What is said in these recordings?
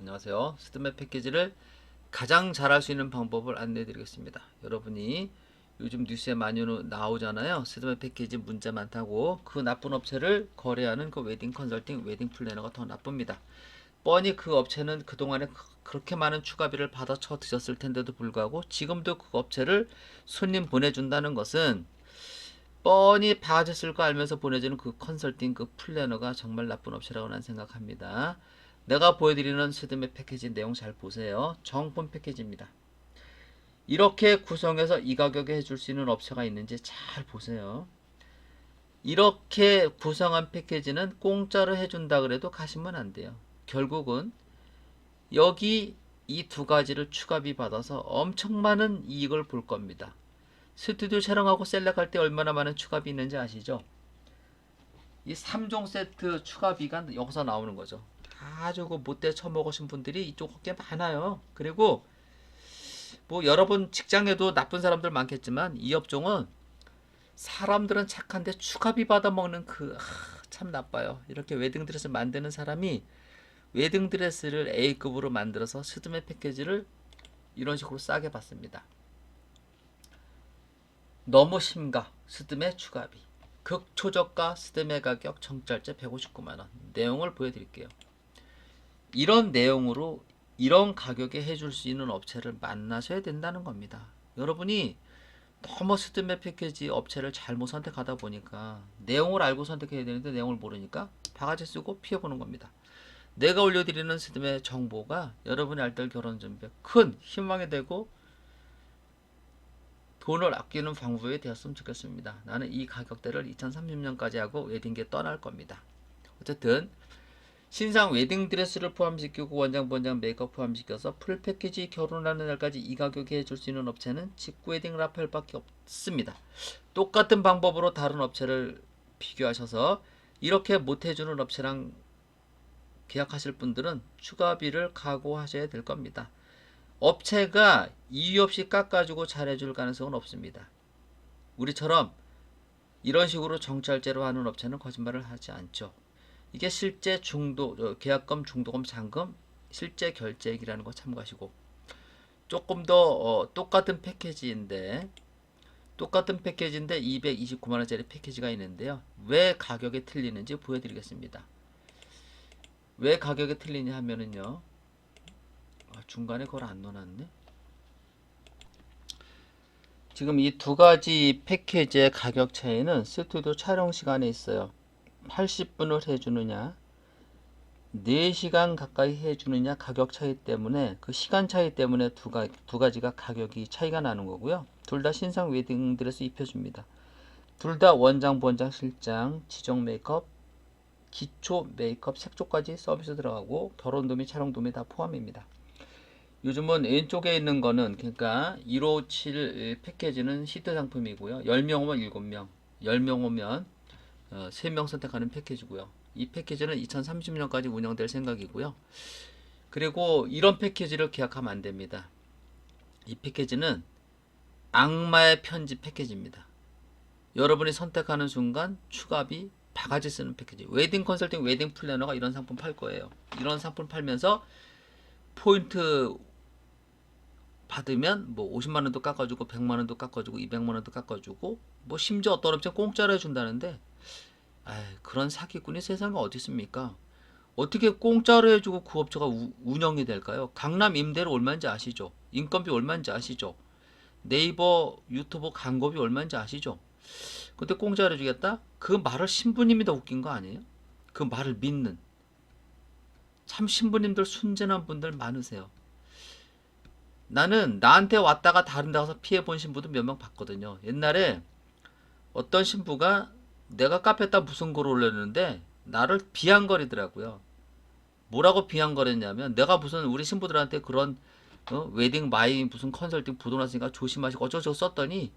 안녕하세요. 스드메 패키지를 가장 잘할 수 있는 방법을 안내해 드리겠습니다. 여러분이 요즘 뉴스에 많이 나오잖아요. 스드메 패키지 문자 많다고 그 나쁜 업체를 거래하는 그 웨딩 컨설팅, 웨딩 플래너가 더 나쁩니다. 뻔히 그 업체는 그동안에 그- 그렇게 많은 추가비를 받아 쳐 드셨을 텐데도 불구하고 지금도 그 업체를 손님 보내준다는 것은 뻔히 바가지쓸 거 알면서 보내주는 그 컨설팅 그 플래너가 정말 나쁜 업체라고 난 생각합니다. 내가 보여드리는 스드메 패키지 내용 잘 보세요. 정품 패키지입니다. 이렇게 구성해서 이 가격에 해줄 수 있는 업체가 있는지 잘 보세요. 이렇게 구성한 패키지는 공짜로 해준다 그래도 가시면 안 돼요. 결국은 여기 이 두 가지를 추가비 받아서 엄청 많은 이익을 볼 겁니다. 스튜디오 촬영하고 셀렉할 때 얼마나 많은 추가비 있는지 아시죠? 이 3종 세트 추가비가 여기서 나오는 거죠. 아주 그 못돼 처먹으신 분들이 이쪽 꽤 많아요. 그리고 뭐 여러분 직장에도 나쁜 사람들 많겠지만 이 업종은 사람들은 착한데 추가비 받아 먹는 그 참 나빠요. 이렇게 웨딩 드레스 만드는 사람이 웨딩 드레스를 A급으로 만들어서 스드메 패키지를 이런 식으로 싸게 받습니다. 너무 심가 스드메 추가비 극초저가 스드메 가격 정찰제 159만원 내용을 보여드릴게요. 이런 내용으로 이런 가격에 해줄 수 있는 업체를 만나셔야 된다는 겁니다. 여러분이 너무 스드메 패키지 업체를 잘못 선택하다 보니까 내용을 알고 선택해야 되는데 내용을 모르니까 바가지 쓰고 피해보는 겁니다. 내가 올려드리는 스드메 정보가 여러분의 알뜰 결혼 준비에 큰 희망이 되고 돈을 아끼는 방법이 되었으면 좋겠습니다. 나는 이 가격대를 2030년까지 하고 웨딩계 떠날 겁니다. 어쨌든 신상 웨딩 드레스를 포함시키고 원장, 본장, 메이크업 포함시켜서 풀 패키지 결혼하는 날까지 이 가격에 해줄 수 있는 업체는 직구 웨딩 라펠밖에 없습니다. 똑같은 방법으로 다른 업체를 비교하셔서 이렇게 못 해주는 업체랑 계약하실 분들은 추가비를 각오하셔야 될 겁니다. 업체가 이유 없이 깎아주고 잘해줄 가능성은 없습니다. 우리처럼 이런 식으로 정찰제로 하는 업체는 거짓말을 하지 않죠. 이게 실제 중도 어, 계약금, 중도금, 잔금, 실제 결제액이라는 거 참고하시고 조금 더 어, 똑같은 패키지인데 똑같은 패키지인데 229만 원짜리 패키지가 있는데요. 왜 가격이 틀리는지 보여드리겠습니다. 왜 가격이 틀리냐 하면은요. 아, 중간에 그걸 안 넣어놨네. 지금 이 두 가지 패키지의 가격 차이는 스튜디오 촬영 시간에 있어요. 80분을 해주느냐, 4시간 가까이 해주느냐 가격 차이 때문에 그 시간 차이 때문에 두, 가, 두 가지가 가격이 차이가 나는 거고요. 둘 다 신상 웨딩 드레스 입혀줍니다. 둘 다 원장, 본장, 실장, 지정 메이크업, 기초 메이크업, 색조까지 서비스 들어가고 결혼도 및 촬영도 및다 포함입니다. 요즘은 왼쪽에 있는 거는 그러니까 157 패키지는 시트 상품이고요. 10명 오면 7명, 10명 오면 어, 3명 선택하는 패키지고요. 이 패키지는 2030년까지 운영될 생각이고요. 그리고 이런 패키지를 계약하면 안 됩니다. 이 패키지는 악마의 편지 패키지입니다. 여러분이 선택하는 순간 추가비 바가지 쓰는 패키지. 웨딩 컨설팅, 웨딩 플래너가 이런 상품 팔 거예요. 이런 상품 팔면서 포인트 받으면 뭐 50만 원도 깎아주고 100만 원도 깎아주고 200만 원도 깎아주고 뭐 심지어 어떤 업체 공짜로 해준다는데 아이, 그런 사기꾼이 세상에 어디 있습니까? 어떻게 공짜로 해주고 그 업체가 우- 운영이 될까요? 강남 임대료 얼마인지 아시죠? 인건비 얼마인지 아시죠? 네이버 유튜브 광고비 얼마인지 아시죠? 근데 공짜로 해주겠다? 그 말을 신부님이 더 웃긴 거 아니에요? 그 말을 믿는 참 신부님들 순진한 분들 많으세요. 나는 나한테 왔다가 다른 데 가서 피해 본 신부도 몇 명 봤거든요. 옛날에 어떤 신부가 내가 카페에다 무슨 글을 올렸는데 나를 비한거리더라고요. 뭐라고 비한거렸냐면 내가 무슨 우리 신부들한테 그런 어? 웨딩 마이 무슨 컨설팅 부도났으니까 조심하시고 어쩌고저쩌고 썼더니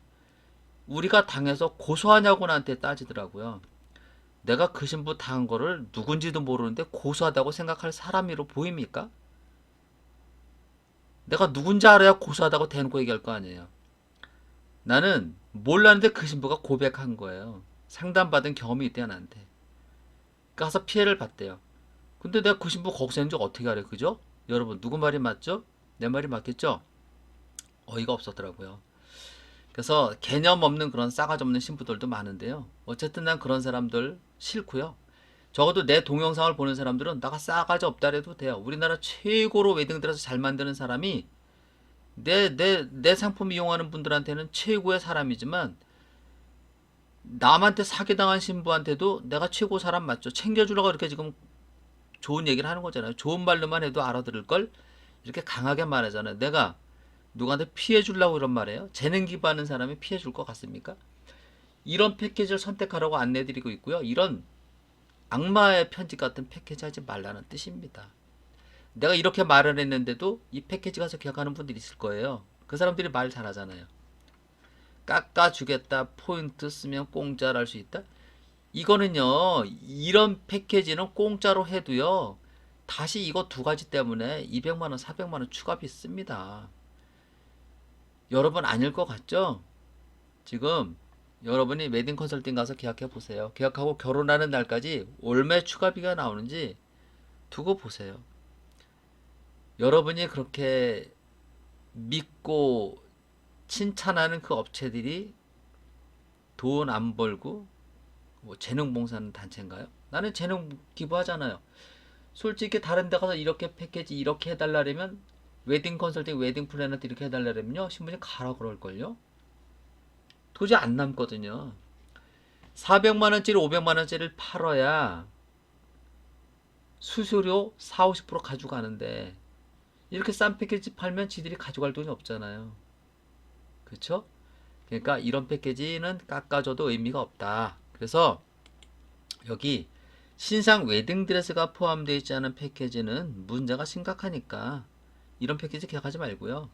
우리가 당해서 고소하냐고 나한테 따지더라고요. 내가 그 신부 당한 거를 누군지도 모르는데 고소하다고 생각할 사람이로 보입니까? 내가 누군지 알아야 고소하다고 대놓고 얘기할 거 아니에요. 나는 몰랐는데 그 신부가 고백한 거예요. 상담받은 경험이 있대요, 나한테. 가서 피해를 봤대요. 근데 내가 그 신부 거기서 했는지 어떻게 알아요, 그죠? 여러분 누구 말이 맞죠? 내 말이 맞겠죠? 어이가 없었더라고요. 그래서 개념 없는 그런 싸가지 없는 신부들도 많은데요. 어쨌든 난 그런 사람들 싫고요. 적어도 내 동영상을 보는 사람들은 나가 싸가지 없다래도 돼요. 우리나라 최고로 웨딩드레스 잘 만드는 사람이 내, 내, 내 상품 이용하는 분들한테는 최고의 사람이지만 남한테 사기당한 신부한테도 내가 최고 사람 맞죠. 챙겨주려고 이렇게 지금 좋은 얘기를 하는 거잖아요. 좋은 말로만 해도 알아들을 걸 이렇게 강하게 말하잖아요. 내가 누구한테 피해 주려고 이런 말이에요. 재능 기부하는 사람이 피해 줄 것 같습니까? 이런 패키지를 선택하라고 안내 드리고 있고요. 이런 악마의 편지 같은 패키지 하지 말라는 뜻입니다. 내가 이렇게 말을 했는데도 이 패키지 가서 기억하는 분들이 있을 거예요. 그 사람들이 말 잘하잖아요. 깎아주겠다, 포인트 쓰면 공짜로 할 수 있다. 이거는요, 이런 패키지는 공짜로 해도요, 다시 이거 두 가지 때문에 200만원, 400만원 추가비 씁니다. 여러분 아닐 것 같죠? 지금 여러분이 웨딩 컨설팅 가서 계약해 보세요. 계약하고 결혼하는 날까지 얼마 추가비가 나오는지 두고 보세요. 여러분이 그렇게 믿고 칭찬하는 그 업체들이 돈 안 벌고 뭐 재능 봉사하는 단체인가요? 나는 재능 기부하잖아요. 솔직히 다른 데 가서 이렇게 패키지 이렇게 해달라면 웨딩 컨설팅 웨딩 플래너한테 이렇게 해달라면요 신분이 가라 그럴걸요? 도저히 안 남거든요. 400만원짜리 500만원짜리를 팔아야 수수료 4, 50% 가져가는데 이렇게 싼 패키지 팔면 지들이 가져갈 돈이 없잖아요. 그쵸? 그러니까 이런 패키지는 깎아줘도 의미가 없다. 그래서 여기 신상 웨딩 드레스가 포함되어 있지 않은 패키지는 문제가 심각하니까 이런 패키지 계약하지 말고요.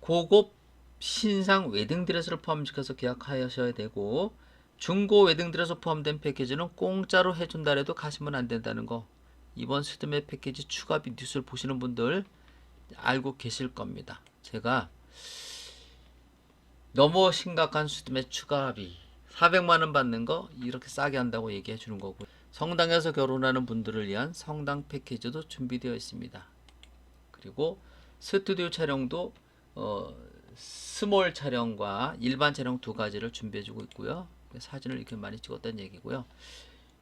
고급 신상 웨딩 드레스를 포함시켜서 계약하셔야 되고 중고 웨딩 드레스 포함된 패키지는 공짜로 해준다 해도 가시면 안 된다는 거 이번 스드메 패키지 추가비 뉴스를 보시는 분들 알고 계실 겁니다. 제가 너무 심각한 스드메 추가비 400만원 받는 거 이렇게 싸게 한다고 얘기해 주는 거고 성당에서 결혼하는 분들을 위한 성당 패키지도 준비되어 있습니다. 그리고 스튜디오 촬영도 어, 스몰 촬영과 일반 촬영 두 가지를 준비해 주고 있고요. 사진을 이렇게 많이 찍었다는 얘기고요.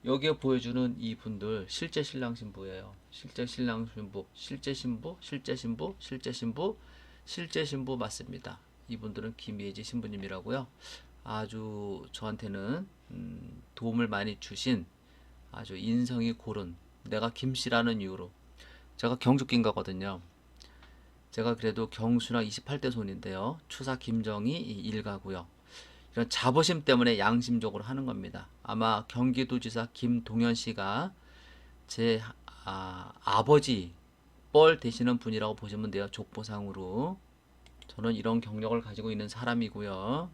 여기에 보여주는 이 분들 실제 신랑 신부예요. 실제 신랑 신부, 실제 신부, 실제 신부, 실제 신부, 실제 신부 맞습니다. 이분들은 김예지 신부님이라고요. 아주 저한테는 음, 도움을 많이 주신 아주 인성이 고른 내가 김씨라는 이유로 제가 경주김가거든요. 제가 그래도 경순학 28대 손인데요. 추사 김정희 일가고요. 이런 자부심 때문에 양심적으로 하는 겁니다. 아마 경기도지사 김동현 씨가 제 아, 아버지 뻘 되시는 분이라고 보시면 돼요. 족보상으로. 저는 이런 경력을 가지고 있는 사람이고요.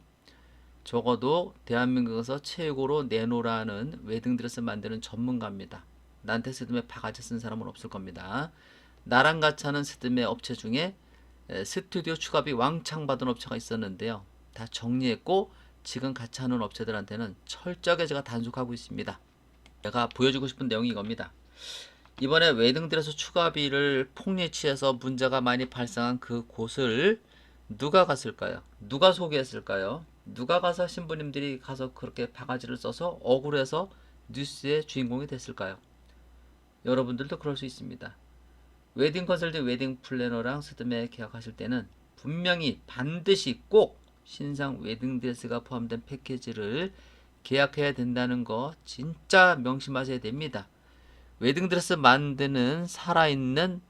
적어도 대한민국에서 최고로 내노라는 웨딩 드레스 만드는 전문가입니다. 나한테 스드메 바가지 쓴 사람은 없을 겁니다. 나랑 같이 하는 스드메 업체 중에 에, 스튜디오 추가비 왕창 받은 업체가 있었는데요. 다 정리했고 지금 같이 하는 업체들한테는 철저하게 제가 단속하고 있습니다. 제가 보여주고 싶은 내용이 이겁니다. 이번에 웨딩 드레스 추가비를 폭리치해서 문제가 많이 발생한 그 곳을 누가 갔을까요? 누가 소개했을까요? 누가 가서 신부님들이 가서 그렇게 바가지를 써서 억울해서 뉴스의 주인공이 됐을까요? 여러분들도 그럴 수 있습니다. 웨딩 컨설팅 웨딩 플래너랑 스드메 계약하실 때는 분명히 반드시 꼭 신상 웨딩 드레스가 포함된 패키지를 계약해야 된다는 거 진짜 명심하셔야 됩니다. 웨딩 드레스 만드는 살아있는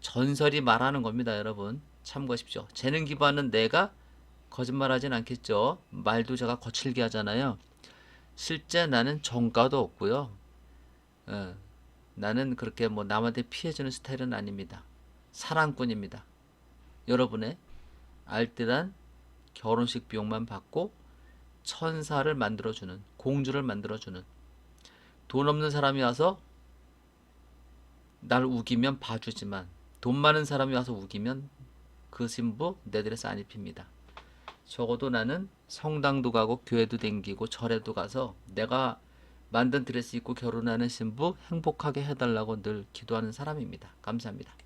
전설이 말하는 겁니다, 여러분. 참고하십시오. 재능 기부하는 내가 거짓말하진 않겠죠. 말도 제가 거칠게 하잖아요. 실제 나는 정가도 없고요. 어, 나는 그렇게 뭐 남한테 피해주는 스타일은 아닙니다. 사랑꾼입니다. 여러분의 알뜰한 결혼식 비용만 받고 천사를 만들어주는 공주를 만들어주는 돈 없는 사람이 와서 날 우기면 봐주지만 돈 많은 사람이 와서 우기면 그 신부 내 드레스 안 입힙니다. 적어도 나는 성당도 가고 교회도 댕기고 절에도 가서 내가 만든 드레스 입고 결혼하는 신부 행복하게 해달라고 늘 기도하는 사람입니다. 감사합니다.